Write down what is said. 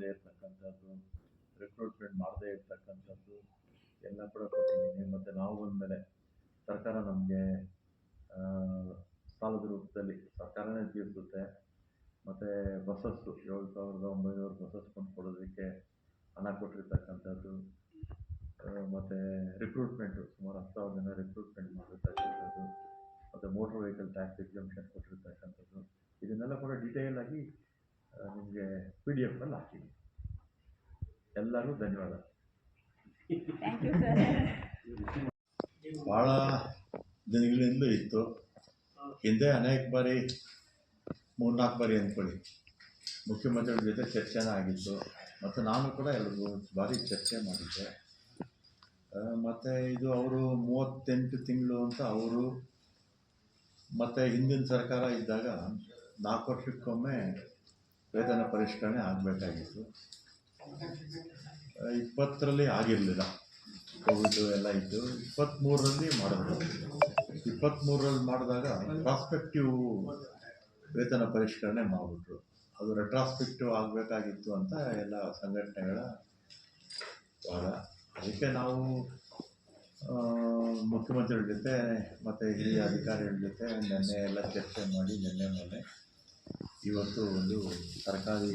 ಬಂದೇ ಇರ್ತಕ್ಕಂಥದ್ದು ರಿಕ್ರೂಟ್ಮೆಂಟ್ ಮಾಡದೇ ಇರ್ತಕ್ಕಂಥದ್ದು ಎಲ್ಲ ಕೂಡ ಕೊಟ್ಟಿದ್ದೀನಿ. ಮತ್ತು ನಾವು ಬಂದಮೇಲೆ ಸರ್ಕಾರ ನಮಗೆ ಸಾಲದ ರೂಪದಲ್ಲಿ ಸರ್ಕಾರನೇ ತೀರಿಸುತ್ತೆ. ಮತ್ತು ಬಸ್ಸಸ್ಸು, ಏಳು ಸಾವಿರದ ಒಂಬೈನೂರು ಬಸ್ಸಸ್ ಕೊಂಡು ಕೊಡೋದಕ್ಕೆ ಹಣ ಕೊಟ್ಟಿರ್ತಕ್ಕಂಥದ್ದು ಮತ್ತು ರಿಕ್ರೂಟ್ಮೆಂಟು ಸುಮಾರು ಹತ್ತು ಸಾವಿರ ಜನ ರಿಕ್ರೂಟ್ಮೆಂಟ್ ಮಾಡಿರ್ತಕ್ಕಂಥದ್ದು ಮತ್ತು ಮೋಟ್ರ್ ವೆಹಿಕಲ್ ಟ್ಯಾಕ್ಸ್ ಎಕ್ಸಂಪ್ಷನ್ ಕೊಟ್ಟಿರ್ತಕ್ಕಂಥದ್ದು, ಇದನ್ನೆಲ್ಲ ಕೂಡ ಡೀಟೇಲ್ ಆಗಿ ನಿಮಗೆ ಪಿ ಡಿ ಎಫಲ್ಲಿ ಹಾಕಿದ್ದೀನಿ. ಎಲ್ಲರಿಗೂ ಧನ್ಯವಾದ. ಥ್ಯಾಂಕ್ ಯು ಸರ್ ಭಾಳ ದಿನಗಳಿಂದ ಇತ್ತು. ಹಿಂದೆ ಅನೇಕ ಬಾರಿ ಮೂರ್ನಾಲ್ಕು ಬಾರಿ ಅಂದ್ಕೊಳ್ಳಿ. ಮುಖ್ಯಮಂತ್ರಿಗಳ ಜೊತೆ ಚರ್ಚೆನ ಆಗಿತ್ತು. ಮತ್ತು ನಾನು ಕೂಡ ಎರಡು ಬಾರಿ ಚರ್ಚೆ ಮಾಡಿದ್ದೆ. ಮತ್ತು ಇದು ಅವರು ಮೂವತ್ತೆಂಟು ತಿಂಗಳು ಅಂತ ಅವರು ಮತ್ತು ಹಿಂದಿನ ಸರ್ಕಾರ ಇದ್ದಾಗ ನಾಲ್ಕು ವರ್ಷಕ್ಕೊಮ್ಮೆ ವೇತನ ಪರಿಷ್ಕರಣೆ ಆಗಬೇಕಾಗಿತ್ತು. ಇಪ್ಪತ್ತರಲ್ಲಿ ಆಗಿರಲಿಲ್ಲ. ಕೋವಿಡ್ ಎಲ್ಲ ಇತ್ತು. ಇಪ್ಪತ್ತ್ಮೂರರಲ್ಲಿ ಮಾಡಿದ್ರು ಇಪ್ಪತ್ತ್ಮೂರರಲ್ಲಿ ಮಾಡಿದಾಗ ಪ್ರಾಸ್ಪೆಕ್ಟಿವ್ ವೇತನ ಪರಿಷ್ಕರಣೆ ಮಾಡಿಬಿಟ್ರು. ಅದು ರೆಟ್ರಾಸ್ಪೆಕ್ಟಿವ್ ಆಗಬೇಕಾಗಿತ್ತು ಅಂತ ಎಲ್ಲ ಸಂಘಟನೆಗಳ ವಾದ. ಅದಕ್ಕೆ ನಾವು ಮುಖ್ಯಮಂತ್ರಿಗಳ ಜೊತೆ ಮತ್ತು ಹಿರಿಯ ಅಧಿಕಾರಿಗಳ ಜೊತೆ ನಿನ್ನೆ ಎಲ್ಲ ಚರ್ಚೆ ಮಾಡಿ, ನಿನ್ನೆ ಮೊನ್ನೆ ಇವತ್ತು ಒಂದು ಸರ್ಕಾರಿ